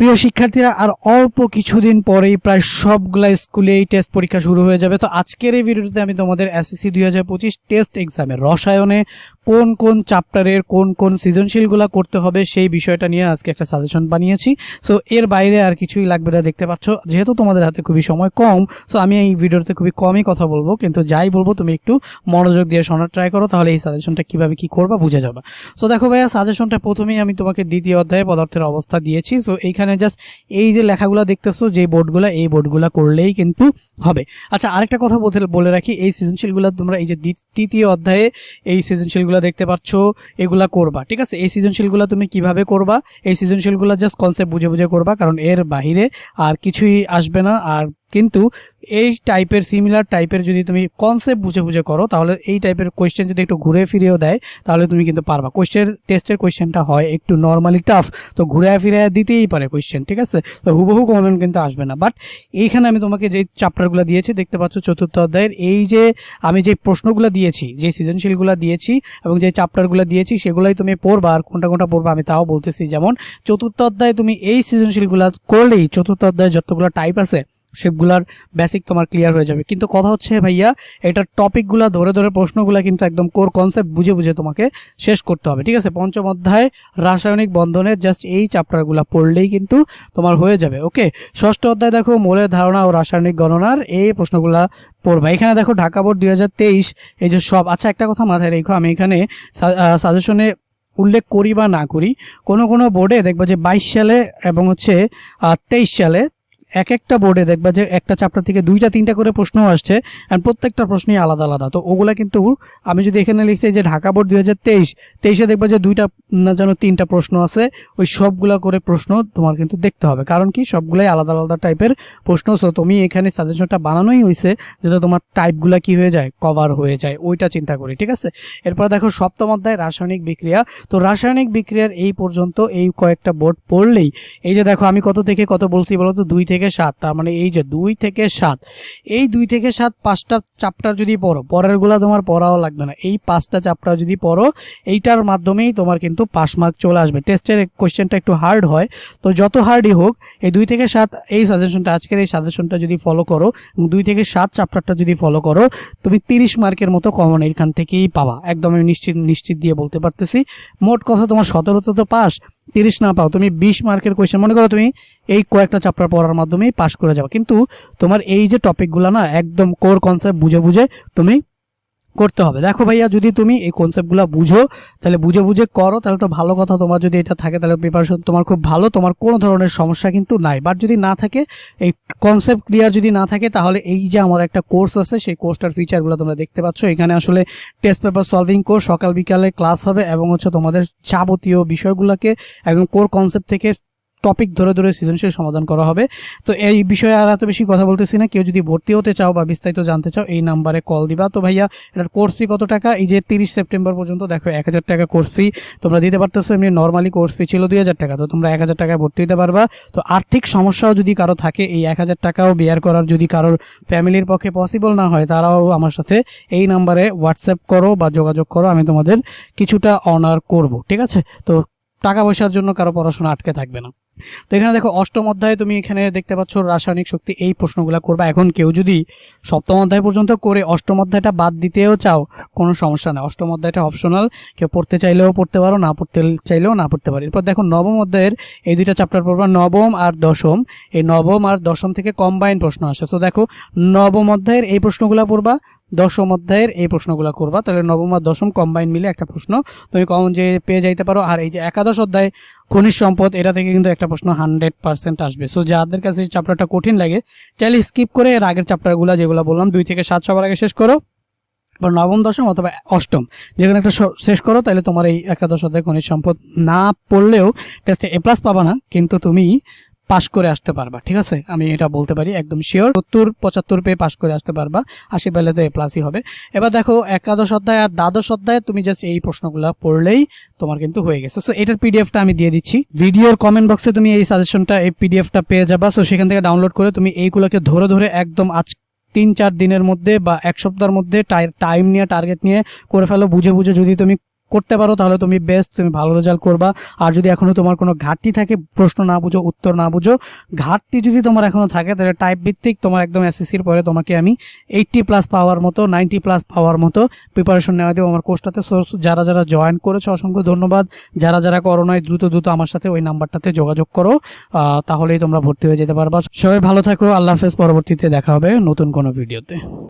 প্রিয় শিক্ষার্থীরা, আর অল্প কিছুদিন পরেই প্রায় সবগুলা স্কুলে এই টেস্ট পরীক্ষা শুরু হয়ে যাবে। তো আজকের এই ভিডিওতে আমি তোমাদের এসএসসি দুই হাজার পঁচিশ টেস্ট এক্সামে রসায়নে কোন কোন চ্যাপ্টারের কোন কোন সৃজনশীলগুলো করতে হবে সেই বিষয়টা নিয়ে আজকে একটা সাজেশন বানিয়েছি। সো এর বাইরে আর কিছুই লাগবে না, দেখতে পাচ্ছ। যেহেতু তোমাদের হাতে খুবই সময় কম সো আমি এই ভিডিওতে খুবই কমই কথা বলব। কিন্তু যাই বলব, তুমি একটু মনোযোগ দিয়ে শোনার ট্রাই করো, তাহলে এই সাজেশনটা কীভাবে কী করবা, বুঝে যাবে। সো দেখো ভাইয়া সাজেশনটা প্রথমেই আমি তোমাকে দ্বিতীয় অধ্যায়ে পদার্থের অবস্থা দিয়েছি। সো এইখানে জাস্ট এই যে লেখাগুলো দেখতেছো, যে বোর্ডগুলো এই বোর্ডগুলো করলেই কিন্তু হবে। আচ্ছা আরেকটা কথা বলে রাখি, এই সৃজনশীলগুলো তোমরা এই যে তৃতীয় অধ্যায়ে এই সৃজনশীলগুলো দেখতে পাচ্ছ, এগুলা করবা, ঠিক আছে? এই সৃজনশীলগুলো তুমি কীভাবে করবা? এই সৃজনশীলগুলো জাস্ট কনসেপ্ট বুঝে বুঝে করবা, কারণ এর বাহিরে আর কিছুই আসবে না, আর কিন্তু এই টাইপের সিমিলার টাইপের যদি তুমি কনসেপ্ট বুঝে বুঝে করো, তাহলে এই টাইপের কোয়েশ্চেন যদি একটু ঘুরে ফিরেও দেয়, তাহলে তুমি কিন্তু পারবা। কোয়েশ্চেন টেস্টের কোয়েশ্চেনটা হয় একটু নর্মালি টাফ তো ঘুরে ফিরে দিতেই পারে কোয়েশ্চেন ঠিক আছে? তো হুবহু কমন কিন্তু আসবে না। বাট এইখানে আমি তোমাকে যে চ্যাপ্টারগুলো দিয়েছি, দেখতে পাচ্ছ চতুর্থ অধ্যায়ের, এই যে আমি যে প্রশ্নগুলো দিয়েছি, যে সৃজনশীলগুলো দিয়েছি এবং যে চ্যাপ্টারগুলো দিয়েছি, সেগুলোই তুমি পড়বা আর কোনটা কোনটা পড়বা আমি তাও বলতেছি। যেমন, চতুর্থ অধ্যায়ে তুমি এই সৃজনশীলগুলো করলেই, চতুর্থ অধ্যায়ে যতগুলো টাইপ আছে সেগুলার বেসিক তোমার ক্লিয়ার হয়ে যাবে। কিন্তু কথা হচ্ছে ভাইয়া, এটার টপিকগুলো ধরে ধরে প্রশ্নগুলো কিন্তু একদম কোর কনসেপ্ট বুঝে বুঝে তোমাকে শেষ করতে হবে, ঠিক আছে? পঞ্চম অধ্যায়, রাসায়নিক বন্ধনের জাস্ট এই চ্যাপ্টারগুলো পড়লেই কিন্তু তোমার হয়ে যাবে ওকে ষষ্ঠ অধ্যায় দেখো, মৌলের ধারণা ও রাসায়নিক গণনার এই প্রশ্নগুলা পড়বা। এখানে দেখো, ঢাকা বোর্ড দুই হাজার তেইশ, এই যে সব আচ্ছা একটা কথা মাথায় রেখো, আমি এখানে সাজেশনে উল্লেখ করি বা না করি, কোনো কোনো বোর্ডে দেখব যে বাইশ সালে এবং হচ্ছে তেইশ সালে এক একটা বোর্ডে দেখবা যে একটা চ্যাপ্টার থেকে দুইটা, তিনটা করে প্রশ্ন আসছে অ্যান্ড প্রত্যেকটা প্রশ্নই আলাদা আলাদা। তো ওগুলা কিন্তু আমি যদি এখানে লিখছি যে ঢাকা বোর্ড দুই হাজার তেইশ, তেইশে দেখবা যে দুইটা না যেন তিনটা প্রশ্ন আছে, ওই সবগুলা করে প্রশ্ন তোমার কিন্তু দেখতে হবে। কারণ কি? সবগুলাই আলাদা আলাদা টাইপের প্রশ্ন। সো তুমি এখানে সাজেশনটা বানানোই হয়েছে যাতে তোমার টাইপগুলা কি হয়ে যায়? কভার হয়ে যায়। ওইটা চিন্তা করি, ঠিক আছে? এরপর দেখো সপ্তম অধ্যায়, রাসায়নিক বিক্রিয়া। তো রাসায়নিক বিক্রিয়ার এই পর্যন্ত এই কয়েকটা বোর্ড পড়লেই, এই যে দেখো আমি কত থেকে কত বলছি বলো তো? দুই থেকে সাত, তার মানে এই যে দুই থেকে সাত, এই দুই থেকে সাত পাঁচটা চ্যাপ্টার যদি পড়ো, পরেরগুলা তোমার পড়াও লাগবে না। এই পাঁচটা চ্যাপ্টার যদি পড়ো, এইটার মাধ্যমেই তোমার কিন্তু পাস মার্ক চলে আসবে। টেস্টের কোয়েশ্চেনটা একটু হার্ড হয়, তো যত হার্ডই হোক, এই দুই থেকে সাত, এই সাজেশনটা আজকের এই সাজেশনটা যদি ফলো করো দুই থেকে সাত চ্যাপ্টারটা যদি ফলো করো, তুমি তিরিশ মার্কের মতো কমন এখান থেকেই পাবা। একদম আমি নিশ্চিত নিশ্চিত দিয়ে বলতে পারতেছি। মোট কথা তোমার সতেরোতে তো পাস, তিরিশ না পাও, তুমি বিশ মার্কের কোয়েশ্চেন মনে করো তুমি এই কয়েকটা চ্যাপ্টার পড়ার মাধ্যমেই পাশ করে যাবে। কিন্তু তোমার এই যে টপিকগুলো না, একদম কোর কনসেপ্ট বুঝে বুঝে তুমি করতে হবে। দেখো ভাইয়া, যদি তুমি এই কনসেপ্টগুলো বুঝো, তাহলে বুঝে বুঝে করো, তাহলে তো ভালো কথা। তোমার যদি এটা থাকে, তাহলে প্রিপারেশন তোমার খুব ভালো। তোমার কোনো ধরনের সমস্যা কিন্তু নাই। বাট যদি না থাকে, এই কনসেপ্ট ক্লিয়ার যদি না থাকে, তাহলে এই যে আমার একটা কোর্স আছে, সেই কোর্সটার ফিচারগুলো তোমরা দেখতে পাচ্ছ। এখানে আসলে টেস্ট পেপার সলভিং কোর্স সকাল বিকালে ক্লাস হবে এবং হচ্ছে তোমাদের যাবতীয় বিষয়গুলোকে একদম কোর কনসেপ্ট থেকে টপিক ধরে ধরে সৃজনশীল সমাধান করা হবে। তো এই বিষয়ে আর এত বেশি কথা বলতেছি না। কেউ যদি ভর্তি হতে চাও বা বিস্তারিত জানতে চাও, এই নাম্বারে কল দিবা। তো ভাইয়া, এটার কোর্স ফি কত টাকা? এই যে তিরিশ সেপ্টেম্বর পর্যন্ত দেখো, এক হাজার টাকা কোর্স ফি তোমরা দিতে পারতেছো, এমনি নর্মালি কোর্স ফি ছিল দুই হাজার টাকা। তো তোমরা এক হাজার টাকায় ভর্তি দিতে পারবা। তো আর্থিক সমস্যাও যদি কারও থাকে, এই এক হাজার টাকাও বেয়ার করার যদি কারোর ফ্যামিলির পক্ষে পসিবল না হয়, তারাও আমার সাথে এই নাম্বারে হোয়াটসঅ্যাপ করো বা যোগাযোগ করো। আমি তোমাদের কিছুটা অনার করব, ঠিক আছে? তো টাকা পয়সার জন্য কারও পড়াশোনা আটকে থাকবে না। তো এখানে দেখো, অষ্টম অধ্যায়ে তুমি এখানে দেখতে পাচ্ছ রাসায়নিক শক্তি এই প্রশ্নগুলো করবা। এখন কেউ যদি সপ্তম অধ্যায় পর্যন্ত করে অষ্টম অধ্যায়টা বাদ দিতেও চাও, কোনো সমস্যা নেই। অষ্টম অধ্যায়টা অপশনাল কেউ পড়তে চাইলেও পড়তে পারো, না পড়তে চাইলেও না পড়তে পারো। এরপর দেখো, নবম অধ্যায়ের এই দুইটা চ্যাপ্টার পড়বা, নবম আর দশম। এই নবম আর দশম থেকে কম্বাইন প্রশ্ন আসে। তো দেখো, নবম অধ্যায়ের এই প্রশ্নগুলো পড়বা, দশম অধ্যায়ের এই প্রশ্নগুলো করবা। তাহলে নবম আর দশম কম্বাইন মিলে একটা প্রশ্ন। তুমি কম যে পেয়ে যাইতে পারো। আর এই যে একাদশ অধ্যায় খনিজ সম্পদ, এটা থেকে কিন্তু একটা প্রশ্ন হান্ড্রেড পার্সেন্ট আসবে। সো যাদের কাছে এই চ্যাপ্টারটা কঠিন লাগে, চাইলে স্কিপ করে এর আগের চ্যাপ্টারগুলো যেগুলো বললাম, দুই থেকে সাত সবার আগে শেষ করো। বা নবম, দশম অথবা অষ্টম, যেখানে একটা স- শেষ করো তাহলে তোমার এই একাদশ অধ্যায় খনিজ সম্পদ না পড়লেও টেস্টে এ প্লাস পাবা না, কিন্তু তুমি পাশ করে আসতে পারবা, ঠিক আছে? আমি এটা বলতে পারি, একদম শিওর সত্তর, পঁচাত্তর পেয়ে পাশ করে আসতে পারবা, আশি পেলে তো এ প্লাসই হবে। এবার দেখো, একাদশ অধ্যায় আর দ্বাদশ অধ্যায় তুমি জাস্ট এই প্রশ্নগুলো পড়লেই তোমার কিন্তু হয়ে গেছে। সো এটার পিডিএফটা আমি দিয়ে দিচ্ছি। ভিডিওর কমেন্ট বক্সে তুমি এই সাজেশনটা এই পিডিএফটা পেয়ে যাবা। সো সেখান থেকে ডাউনলোড করে তুমি এইগুলোকে ধরে ধরে একদম আজ তিন চার দিনের মধ্যে বা এক সপ্তাহের মধ্যে টাইম নিয়ে টার্গেট নিয়ে করে ফেলো। বুঝে বুঝে যদি তুমি করতে পারো, তাহলে তুমি বেস্ট তুমি ভালো রেজাল্ট করবা। আর যদি এখনও তোমার কোনো ঘাটতি থাকে, প্রশ্ন না বুঝো, উত্তর না বুঝো, ঘাটতি যদি তোমার এখনও থাকে, তাহলে টাইপ ভিত্তিক তোমার একদম এসএসসির পরে তোমাকে আমি এইটটি প্লাস পাওয়ার মতো নাইনটি প্লাস পাওয়ার মতো প্রিপারেশন নেওয়া দেবো আমার কোর্সটাতে সো যারা যারা জয়েন করেছ, অসংখ্য ধন্যবাদ। যারা যারা করো নয় দ্রুত দ্রুত আমার সাথে ওই নাম্বারটাতে যোগাযোগ করো তাহলেই তোমরা ভর্তি হয়ে যেতে পারবা। সবাই ভালো থাকো, আল্লাহ হাফেজ, পরবর্তীতে দেখা হবে নতুন কোনো ভিডিওতে